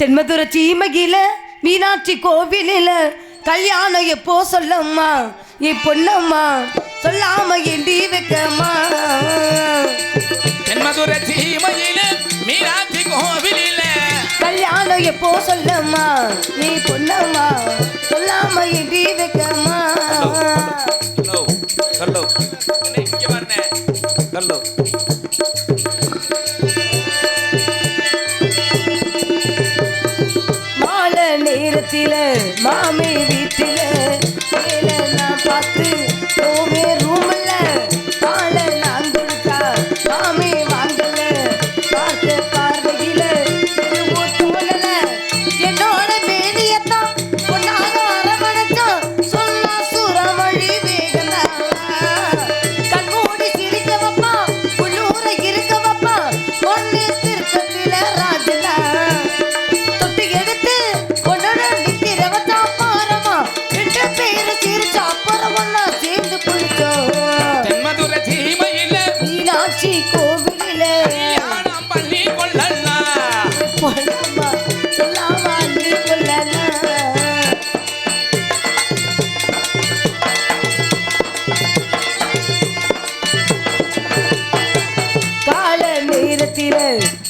தென்மதுரை சீமகில மீனாட்சி கோவிலில கல்யாணம் எப்போ சொல்லம்மா? நீ பொண்ணம்மா சொல்லாம ஏண்டி வைக்கம்மா? தென்மதுர சீமையில மீனாட்சி கோவிலில. கல்யாணம் எப்போ சொல்லம்மா? நீ பொண்ணம்மா சொல்லாம ஏண்டி வைக்கம்மா? ஹலோ ஹலோ இங்க வரனே ஹலோ. நேரத்தில மாமி வீட்டில மேல நான் பார்த்து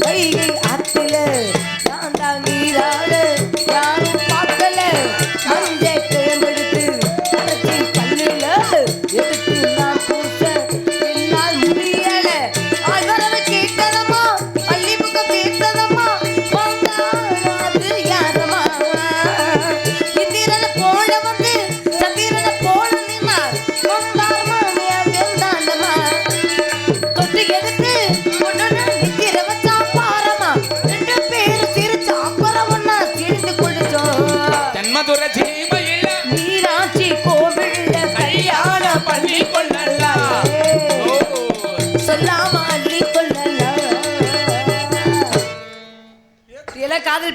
கைகை ஆத்துல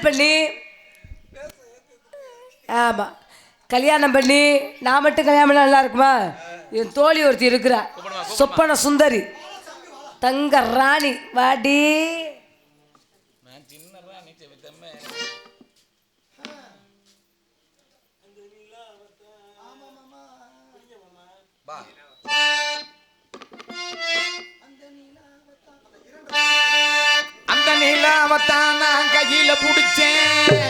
பண்ணி. ஆமா. கல்யாணம் பண்ணி. நான் மட்டும் கல்யாணம் நல்லா இருக்குமா? என் தோழி ஒருத்தி இருக்கிறா. சொப்பன சுந்தரி. தங்க ராணி. வாடி. நிலாவத்தான் நான் கையில புடிச்சேன்.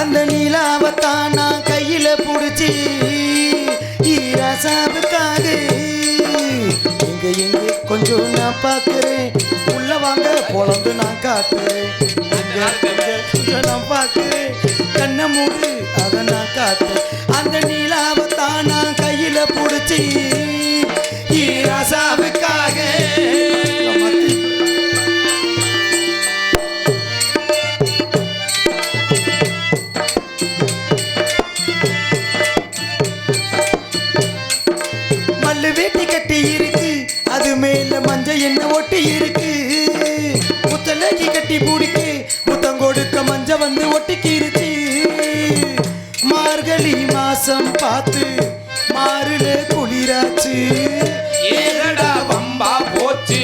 அந்த நிலாவத்தான் நான் கையில புடிச்சு ஈராசாவுக்காக எங்க எங்க கொஞ்சம் நான் பார்க்கிறேன் உள்ள வாங்க பொழந்து நான் காட்டுறேன். கொஞ்சம் நான் பார்க்கிறேன் கண்ணை மூடு அதை நான் காட்டுறேன். அந்த நிலாவத்தான் நான் கையில புடிச்சி ஈராசாவுக்காக மல்லு வேட்டி கட்டி இருக்கு அது மேல மஞ்ச என்ன ஒட்டி இருக்கு. முத்தலகி கட்டி பிடிக்கு முத்தம் கொடுக்க மஞ்ச வந்து ஒட்டிக்கிருச்சு. மார்கழி மாசம் பார்த்து ஏடா வம்பா போச்சு.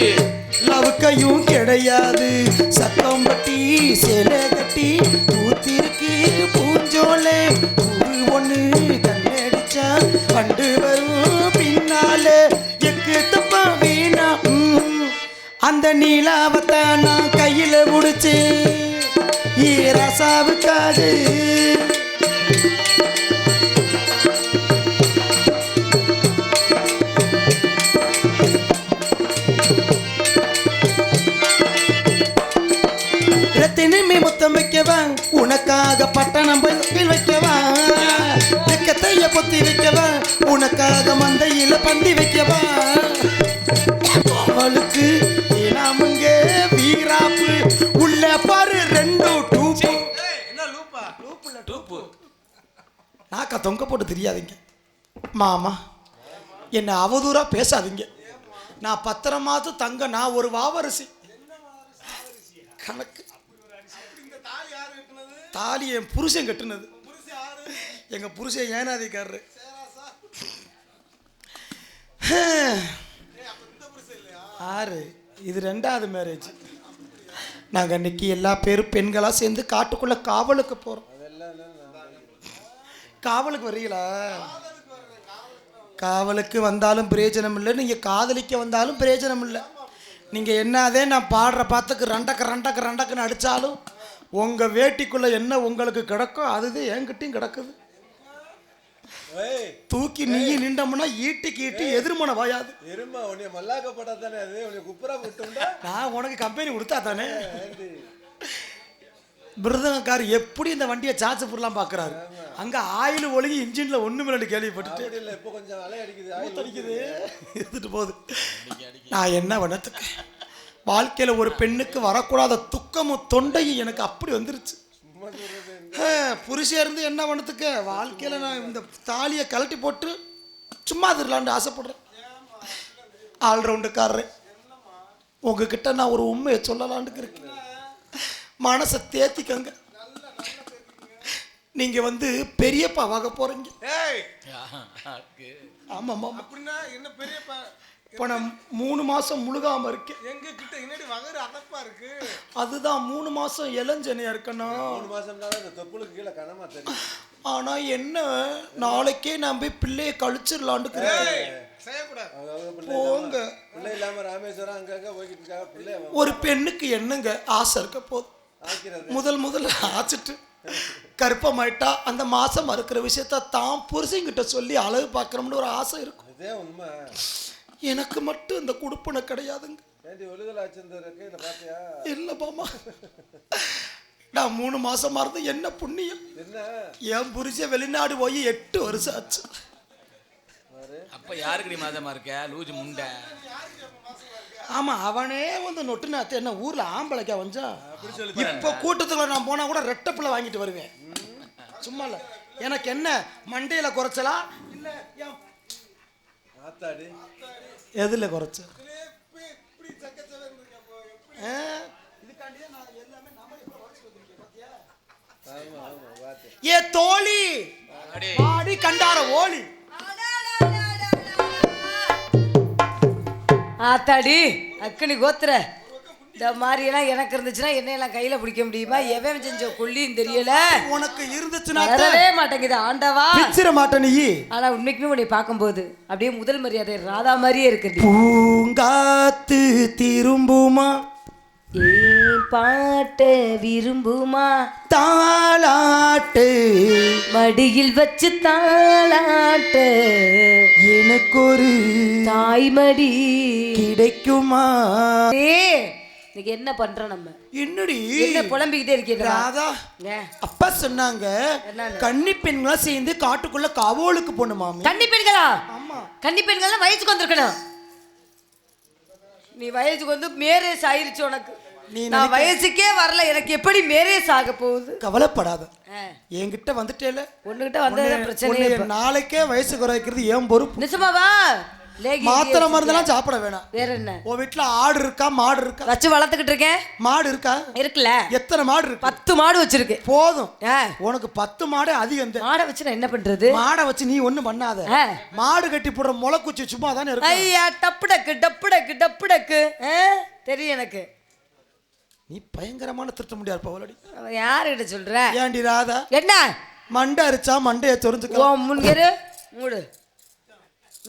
லவுக்கையும் கிடையாது. சத்தம் பட்டி சேலை கட்டி பூத்திருக்கு பூஞ்சோலை. பூ ஒண்ணு கண்ணடிச்சா பண்டு வரும் பின்னாலே. எக்கு தப்பா வீணா அந்த நீலாவத்தை நான் கையில் முடிச்சு ஈரசாவுக்காக ரத்தினமே வெக்கத்தைய பொத்தி வைக்கவா? உனக்காக மந்தையில பந்தி வைக்கவா? அவளுக்கு இனாமுங்க வீராப்பு. உள்ள பாரு ரெண்டு டூப்பு. டூப்பு. நாக்கா தொங்க போட்டு தெரியாதீங்க. மாமா என்னை அவதூறா பேசாதீங்க. நான் பத்திரமாத்து தங்க நான் ஒரு வாவரசி. கணக்கு. தாலி என் புருஷன் கட்டுனது. எங்கள் புருஷன் ஏனாதிக்காரரு. ஆறு இது ரெண்டாவது மேரேஜ் நாங்கள் இன்னைக்கு எல்லா பேரும் பெண்களாக சேர்ந்து காட்டுக்குள்ளே காவலுக்கு போகிறோம் காவலுக்கு வரீங்களா காவலுக்கு வந்தாலும் பிரயோஜனம் இல்லை. நீங்கள் காதலிக்க வந்தாலும் பிரயோஜனம் இல்லை. நீங்கள் என்னதே நான் பாடுற பாத்துக்கு ரெண்டக்க ரெண்டக்க ரெண்டக்குன்னு அடித்தாலும் உங்கள் வேட்டிக்குள்ளே என்ன உங்களுக்கு கிடக்கோ அதுதான் என்கிட்டையும் கிடக்குது. தூக்கி நீ நின்றோம்னா ஈட்டிக்கு ஈட்டி எதிர்மனை வாயாது. எருமா உன்னை மல்லாக்கப்பட்டா தானே அது? உன்னை குப்புறா விட்டுண்டா நான் உனக்கு கம்பெனி கொடுத்தா தானே? மிருதங்கக்கார் எப்படி இந்த வண்டியை சார்ஜ் போடலாம் பார்க்குறாரு. அங்கே ஆயில் ஒழுகி இன்ஜினில் ஒன்று மில்லு கேள்விப்பட்டுட்டு. இல்லை இப்போ கொஞ்சம் அலை அடிக்குது அடிக்குது இருந்துட்டு போகுது. நான் என்ன பண்ணத்துக்கு வாழ்க்கையில் ஒரு பெண்ணுக்கு வரக்கூடாத துக்கமும் தொண்டையும் எனக்கு அப்படி வந்துருச்சு. புருஷன் இருந்து என்ன பண்ணத்துக்கு வாழ்க்கையில் நான் இந்த தாலியை கழட்டி போட்டு சும்மா திருலான்னு ஆசைப்படுறேன். ஆல்ரவுண்டுக்காரரு உங்ககிட்ட நான் ஒரு உண்மையை சொல்லலான்னு இருக்கேன். மனசை தேத்திக்கங்க. நீங்க வந்து பெரியப்பா வாங்க போறீங்க. ஏய்! ஆமாம் ஆமாம் அப்படின்னா என்ன பெரியப்பா? இப்போ நான் மூணு மாசம் முழுகாம இருக்கேன் எங்க கிட்ட என்னடி வகரு அதப்பா இருக்கு? அதுதான் மூணு மாசம் இளஞ்சனையா இருக்கேன்னா மூணு மாசம்னால இந்த தொப்புளுக்கு கீழே கனமா தெரியும் ஆனா என்ன நாளைக்கே நான் போய் பிள்ளையை பிள்ளை போங்க. பிள்ளை இல்லாம ராமேஸ்வரம் அங்கங்க போய்கிட்டு இருக்காங்க பிள்ளை ஒரு பெண்ணுக்கு என்னங்க ஆசை இருக்க போதும் ஆக்கிறது. முதல் முதல்ல ஆச்சிட்டு. கருப்பமாயிட்டா அந்த மாசம் இருக்கிற விஷயத்த தான் புருஷங்கிட்ட சொல்லி அழகு பார்க்கணும்னு ஒரு ஆசை இருக்கும். இதே உண்மை. எனக்கு மட்டும் இந்த குடுப்பனை கிடையாதுங்க. இல்லை பாமா நான் மூணு மாசமா இருந்து என்ன புண்ணியம்? என்ன? என் புருஷன் வெளிநாடு போய் எட்டு வருஷம் ஆச்சு. அப்ப யாருக்குடி மாதமா இருக்க? லூஜு முண்டை. ஆமா அவனே வந்து நொட்டு நாத்து என்ன ஊர்ல ஆம்பளைக்கா வந்தா இப்ப கூட்டத்துல நான் போனா கூட ரெட்டை பிள்ளை வாங்கிட்டு வருவேன். சும்மா இல்ல. எனக்கு என்ன மண்டையில குறைச்சலா? இல்ல எதுல குறைச்ச? ஏ தோழி! ஆடி கண்டார ஓலி. ஆத்தாடி அக்கனி கோத்துற இந்த மாதிரியெல்லாம் எனக்கு இருந்துச்சுன்னா என்னையெல்லாம் கையில பிடிக்க முடியுமா? எவன் செஞ்ச கொல்லியும் தெரியல. உனக்கு இருந்துச்சுன்னா வரவே மாட்டேங்குது ஆண்டவா. பிச்சிர மாட்ட நீ. ஆனா உண்மைக்குமே உன்னை பார்க்கும்போது அப்படியே முதல் மரியாதை ராதா மாதிரியே இருக்கு பூங்காத்து திரும்புமா? ஏன் பாட்ட விரும்புமா? தாளாட்டு. மடியில் வச்சு தாளாட்ட. எனக்கு ஒரு தாய்மடி. கிடைக்குமா? இன்னைக்கு என்ன பண்றோம் நம்ம? என்னடி? என்ன புலம்பிக்கிட்டே இருக்கீங்க? ராதா அப்பா சொன்னாங்க? கன்னி பெண்களா சேர்ந்து காட்டுக்குள்ள காவோலுக்கு போகணுமாமே கன்னி பெண்களா? ஆமா. கன்னி பெண்கள்லாம் வயசுக்கு வந்திருக்கணும். நீ வயசுக்கு வந்து மேரேஜ் ஆயிருச்சு உனக்கு. நீ நான் வயசுக்கே வரல. எனக்கு எப்படி மேரேஜ் ஆக போகுது? கவலைப்படாத. என்கிட்ட வந்துட்டேல. பிரச்சனையே உன்னைய இப்ப. நாளைக்கே வயசு குறைக்கிறது ஏன் பொறுப்பு. நிஜமாவா? மாத்திரை மருந்தெல்லாம் சாப்பிட வேணாம். வேற என்ன? உன் வீட்டுல ஆடு இருக்கா? மாடு இருக்கா? வச்சு வளர்த்துக்கிட்டு இருக்கேன் மாடு இருக்கா? இருக்குல்ல. எத்தனை மாடு இருக்கு? பத்து மாடு வச்சிருக்கேன் போதும். உனக்கு பத்து மாடு அதிகம் மாடை வச்சு நான் என்ன பண்றது? மாடை வச்சு நீ ஒண்ணும் பண்ணாத. மாடு கட்டி போடுற முளைக்குச்சி சும்மா தானே இருக்கு. ஐயா டப்பு டக்கு டப்பு டக்கு டப்பு டக்கு தெரியும் எனக்கு. நீ பயங்கரமான திருத்த முடியாது பவலடி யாருகிட்ட சொல்ற? ஏண்டி ராதா? என்ன? மண்டை அரிச்சா மண்டைய சொரிஞ்சுக்கலாம் உன் முன்கரு மூடு.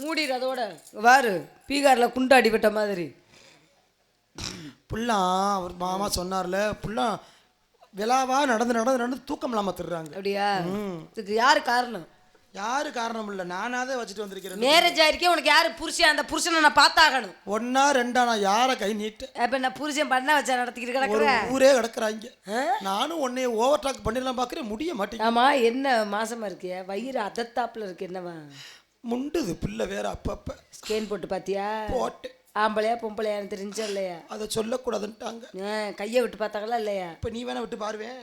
மூடிடு அதோட. பாரு பீகார்ல குண்டு அடிபட்ட மாதிரி. புள்ளாம் அவர் மாமா சொன்னார்ல புள்ளாம் விழாவா நடந்து நடந்து நடந்து தூக்கம் இல்லாம திருறாங்க. அப்படியா? இதுக்கு யாரு காரணம்? யாரு காரணம் இல்ல. நானாதே வச்சுட்டு வந்திருக்கிறேன் மேரேஜ் ஆயிருக்கே உனக்கு யாரு புருஷன்? அந்த புருஷனை நான் பார்த்தாகணும். ஒன்னா ரெண்டா நான் யார கை நீட்ட? அப்ப நான் புருஷன் பண்ண வச்சா நடத்திக்கிட்டு கிடக்குறேன் ஊரே கிடக்குறாங்க. நானும் உன்னைய ஓவர் டாக் பண்ணிடலாம் பாக்குறேன் முடிய மாட்டேங்க ஆமா என்ன மாசமா இருக்கிய? வயிறு அதத்தாப்புல இருக்கு என்னவா? முண்டுது பிள்ளை வேற அப்பப்ப. ஸ்கேன் போட்டு பாத்தியா? போட்டு. ஆம்பளையா பொம்பளையான்னு தெரிஞ்சா இல்லையா? அதை சொல்லக்கூடாதுன்ட்டாங்க. கையை விட்டு பார்த்தாங்களா இல்லையா? இப்ப நீ வேணா விட்டு பாருவேன்.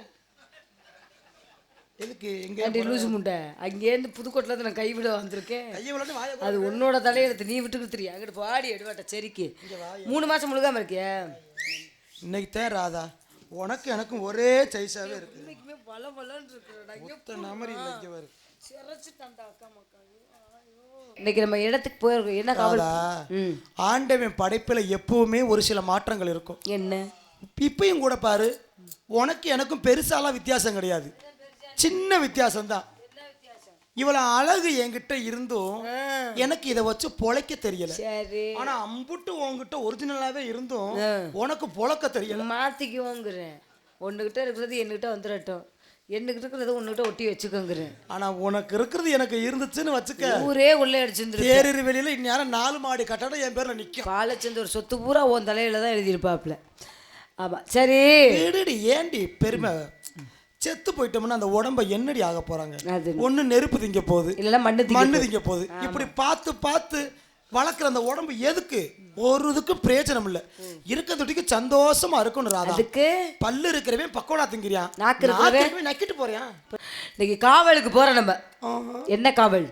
எதுக்கு? எங்க லூசு முண்டை. அங்கேருந்து புதுக்கோட்டில் இருந்து நான் கைவிட வந்திருக்கேன். அது உன்னோட தலையெழுத்து. நீ விட்டு கொடுத்துறியா அங்கிட்டு பாடி எடுவாட்ட சரிக்கு. மூணு மாசம் முழுகாம இருக்கியா? இன்னைக்கு தான் ராதா. உனக்கு எனக்கும் ஒரே சைஸாவே இருக்கு. இன்னைக்குமே பல பலன்னு மொத்த நமரி மக்கா ஐயோ. இன்னைக்கு நம்ம இடத்துக்கு போயிருக்கோம் என்ன காவல்? ஆண்டவன் படைப்புல எப்பவுமே ஒரு சில மாற்றங்கள் இருக்கும். என்ன? இப்பயும் கூட பாரு உனக்கு எனக்கும் பெருசாலாம் வித்தியாசம் கிடையாது. சின்ன வித்தியாசம் தான் இவ்வளவு அழகு என்கிட்ட இருந்தும் எனக்கு இதை வச்சு பொழைக்க தெரியல. ஆனா அம்புட்டு உன்கிட்ட ஒரிஜினலாவே இருந்தும் உனக்கு பொழக்க தெரியல. மாத்திக்குவோங்கிறேன். ஒண்ணுகிட்ட இருக்கிறது என்கிட்ட வந்துடட்டும் என்கிட்ட இருக்கிறது ஒன்னுகிட்ட ஒட்டி வச்சுக்கோங்கிறேன். ஆனா உனக்கு இருக்கிறது எனக்கு இருந்துச்சுன்னு வச்சுக்க. ஊரே உள்ள அடிச்சிருந்து தேரிரு வெளியில இந்நேரம் நாலு மாடி கட்டடம் என் பேர்ல நிக்கும். பாலச்சந்தர் சொத்து பூரா உன் தலையில தான் எழுதியிருப்பாப்புல. ஆமா. சரி. ஏண்டி பெருமை? செத்து போயிட்டோம்னா அந்த உடம்ப என்னடி ஆக போறாங்க? ஒண்ணு நெருப்பு திங்க போகுது இல்லைன்னா மண்ணு மண்ணு திங்க போகுது. இப்படி பார்த்து பார்த்து வளர்க்குற அந்த உடம்பு எதுக்கு? ஒரு இதுக்கும் பிரயோஜனம் இல்ல. இருக்க தொட்டிக்கு சந்தோஷமா இருக்கணும் ராதா. அதுக்கு? பல்லு இருக்கிறவன் பக்கோடா திங்கிறியான் நாக்கு இருக்கிறவன்? நக்கிட்டு போறியான் இன்னைக்கு காவலுக்கு போறோம் நம்ம. என்ன காவல்?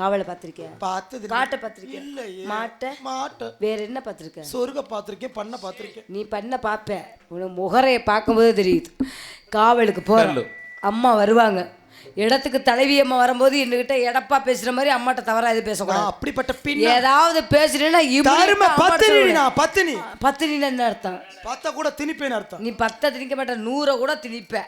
காவலை பார்த்திருக்கியா? பார்த்தது காட்டை பார்த்திருக்கியா? இல்லையே. மாட்டை? மாட்ட. வேற என்ன பார்த்திருக்க? சொருக பார்த்திருக்கேன் பண்ண பார்த்திருக்கேன். நீ பண்ண பார்ப்ப. உனக்கு முகரையை பார்க்கும்போது தெரியுது. காவலுக்கு போறோம். அம்மா வருவாங்க. இடத்துக்கு தலைவி அம்மா வரும்போது என்கிட்ட எடப்பா பேசுற மாதிரி அம்மாட்ட தவறா நான் பேசக்கூடாது. அப்படிப்பட்ட பின் ஏதாவது பேசுறேன்னா தரும பத்தினி நான் பத்தினி. என்ன அர்த்தம்? பார்த்தா கூட திணிப்பேன்னு அர்த்தம். நீ பத்தை திணிக்க மாட்ட நூறை கூட திணிப்ப.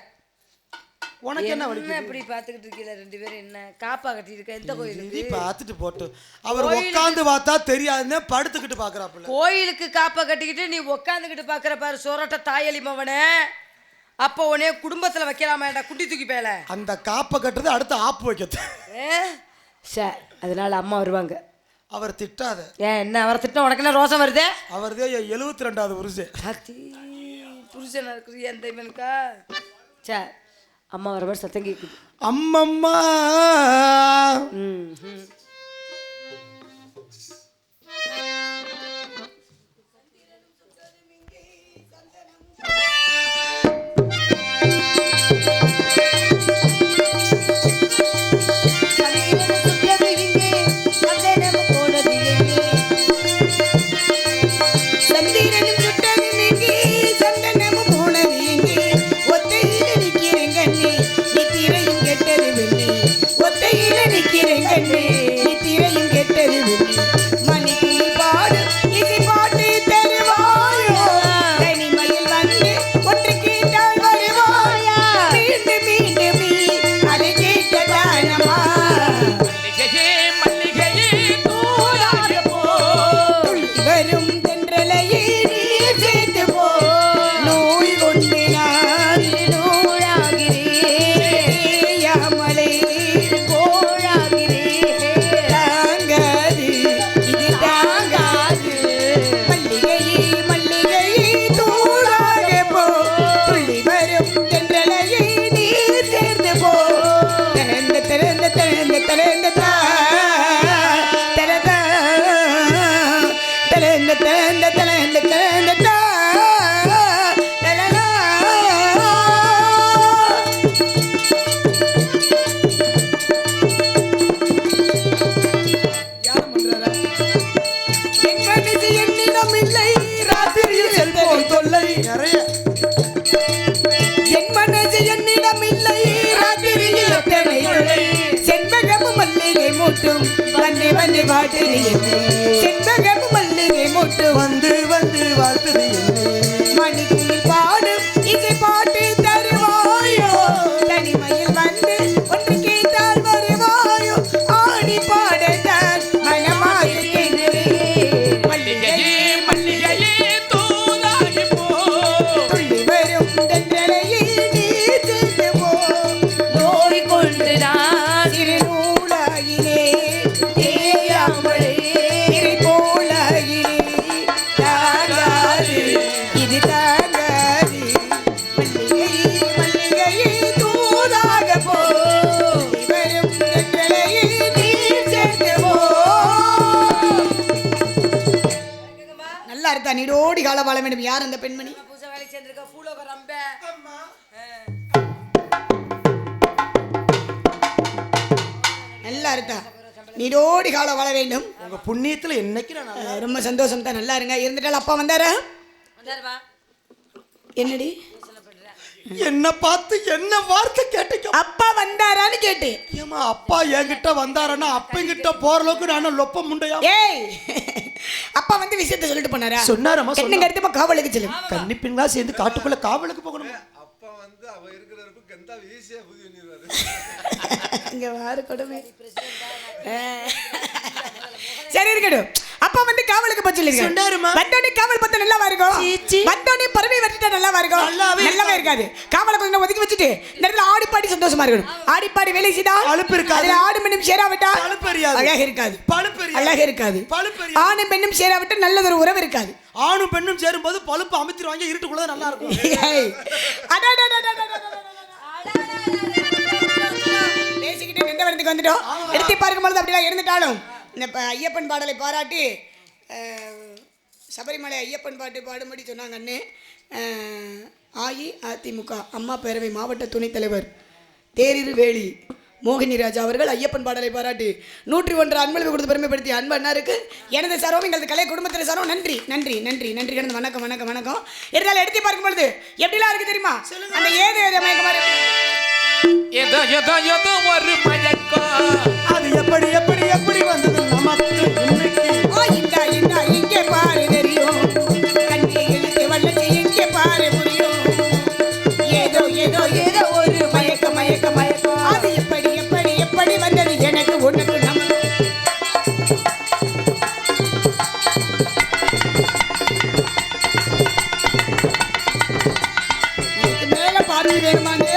உனக்கு என்ன வலி என்ன இப்படி பார்த்துக்கிட்டு இருக்கீல ரெண்டு பேரும் என்ன? காப்பா கட்டியிருக்க எந்த கோயிலுக்கு? நீ பார்த்துட்டு போட்டு. அவர் உட்காந்து பார்த்தா தெரியாதுன்னு படுத்துக்கிட்டு பாக்குறாப்புல கோயிலுக்கு காப்பா கட்டிக்கிட்டு நீ உக்காந்துக்கிட்டு பார்க்குற பாரு சொரட்ட தாயலி மவனே அப்போ உடனே குடும்பத்தில் வைக்கலாமாடா குட்டி தூக்கி பேல. அந்த காப்பை கட்டுறது அடுத்து ஆப்பு வைக்கிறது. சார் அதனால அம்மா வருவாங்க. அவர் திட்டாத. ஏன் என்ன அவரை திட்டம் உனக்கு என்ன ரோசம் வருதே? அவர்தே எழுபத்தி ரெண்டாவது வருஷம் அத்தி புருஷனா இருக்குது எந்த இவனுக்கா சார் அம்மா வர மாதிரி சத்தம் கேட்குது அம்மம்மா. ம் மூட்டும் வந்து வந்து வாட்டுது என்னை செண்பகமும் மல்லிகை மூட்டும் வந்து வந்து வாழ்த்துது. நல்லா இருக்கா நீடோடி கால வாழ வேண்டும். யார் அந்த பெண்மணி? புதுசா வேலை சேர்ந்திருக்க பூலோக ரம்ப. நல்லா இருக்கா? நீடோடி கால வாழ வேண்டும். உங்க புண்ணியத்துல என்னைக்கு நான் ரொம்ப சந்தோஷம் தான் நல்லா இருங்க. இருந்துட்டால் அப்பா வந்தாரா? வந்தாருவா என்னடி? என்ன பார்த்து என்ன வார்த்தை கேட்டீங்க? அப்பா வந்தாரான்னு கேட்டேன். ஏமா அப்பா என்கிட்ட வந்தாரன்னா அப்பங்கிட்ட போற அளவுக்கு நானும் லொப்ப முண்டையா? ஏய் அப்பா வந்து விஷயத்தை சொல்லிட்டு போனாரா? சொன்னாரம்மா, கண்ணு சொன்னார். கருத்துமா காவலுக்கு செல்லும் கன்னிப்பிங்களா சேர்ந்து காட்டுக்குள்ள காவலுக்கு போகணும்? அப்பா வந்து அவ இருக்கிறப்ப கெந்தா ஈஸியா புதி பண்ணிடுவாரு இங்க வாரு கொடுமை. சரி இருக்கட்டும். அப்போ வந்து காவலுக்கு போச்சு சொல்லிருக்காரு. சொன்னாருமா வந்தோனே காவல் பத்த நல்லா இருக்கும்? வந்தோனே பறவை வெட்டிட்டா நல்லா இருக்கும்? நல்லாவே இருக்காது. காவலை கொஞ்சம் ஒதுக்கி வச்சுட்டு இந்த இடத்துல ஆடி பாடி சந்தோஷமா இருக்கணும். ஆடி பாடி வேலை செய்தா அழுப்பு இருக்காது. ஆடு பெண்ணும் சேராவிட்டா அழுப்பு அழகாக இருக்காது. பழுப்பு அழகாக இருக்காது. பழுப்பு ஆணும் பெண்ணும் சேராவிட்டா நல்லதொரு உறவு இருக்காது. ஆணும் பெண்ணும் சேரும் போது பழுப்பு அமைச்சிருவாங்க இருட்டுக்குள்ள நல்லா இருக்கும். பேசிக்கிட்டு எந்த வரத்துக்கு வந்துட்டோம்? எடுத்து பார்க்கும்போது அப்படிலாம் இருந்துட்டாலும் இந்த ஐயப்பன் பாடலை பாராட்டி சபரிமலை ஐயப்பன் பாட்டு பாடும்படி சொன்னாங்க அண்ணே. அஇஅதிமுக அம்மா பேரவை மாவட்ட துணைத் தலைவர் தேரிரு வேலி மோகினி ராஜா அவர்கள் ஐயப்பன் பாடலை பாராட்டி நூற்றி ஒன்று அன்பளிப்பு கொடுத்து பெருமைப்படுத்திய அன்பு அண்ணாருக்கு எனது சரவும் எங்களது கலை குடும்பத்தில் சரவும் நன்றி நன்றி நன்றி நன்றி கிடந்து வணக்கம் வணக்கம் வணக்கம். இருந்தாலும் எடுத்து பார்க்கும் பொழுது எப்படிலாம் இருக்கு தெரியுமா? அந்த ஏது ஏது மயக்கமா இருக்கு? ஏதோ ஏதோ ஏதோ ஒரு மயக்கம். அது எப்படி எப்படி எப்படி வந்தது நமக்கு இன்னைக்கு இங்கே பாரு தெரியும். இங்கே பாரு புரியும். ஏதோ ஏதோ ஏதோ ஒரு மயக்க மயக்க மயக்கம். அது எப்படி எப்படி எப்படி வந்தது? எனக்கு உனக்கு நமக்கு இதுக்கு மேல வேணுமாங்க?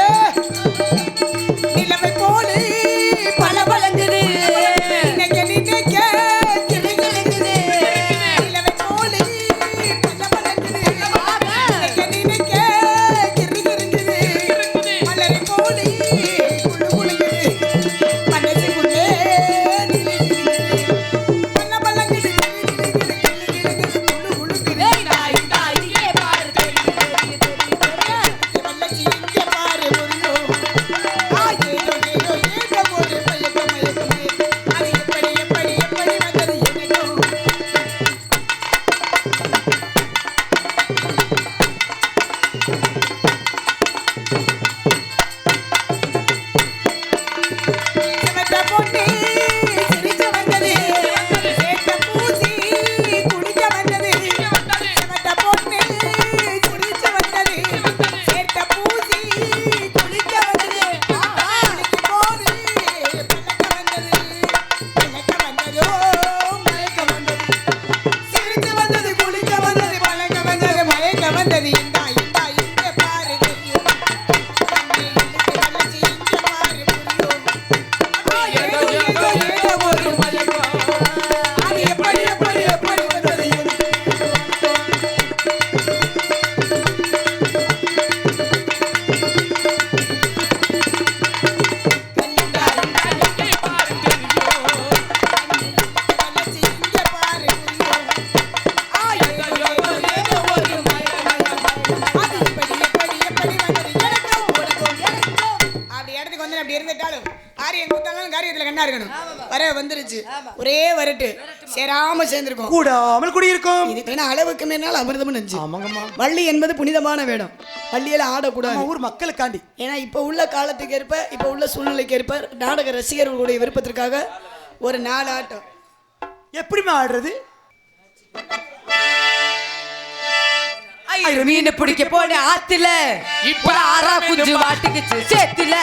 சேர்ந்திருக்கும். கூடாமல் குடியிருக்கும். அளவுக்கு மேனால் அமிர்தம் நஞ்சு. ஆமாங்கம்மா. வள்ளி என்பது புனிதமான வேடம். வள்ளியில ஆடக்கூடாது. நம்ம ஊர் மக்களுக்காண்டி. ஏன்னா இப்போ உள்ள காலத்துக்கு ஏற்ப இப்போ உள்ள சூழ்நிலைக்கு ஏற்ப நாடக ரசிகர்களுடைய விருப்பத்திற்காக ஒரு நாலு ஆட்டம். எப்படிம்மா ஆடுறது? ஐயர் மீன் பிடிக்க போன ஆத்துல இப்ப ஆறா குஞ்சு மாட்டுக்குச்சு சேத்துல.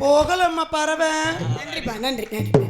போகலம்மா பறவை. நன்றிப்பா நன்றி நன்றி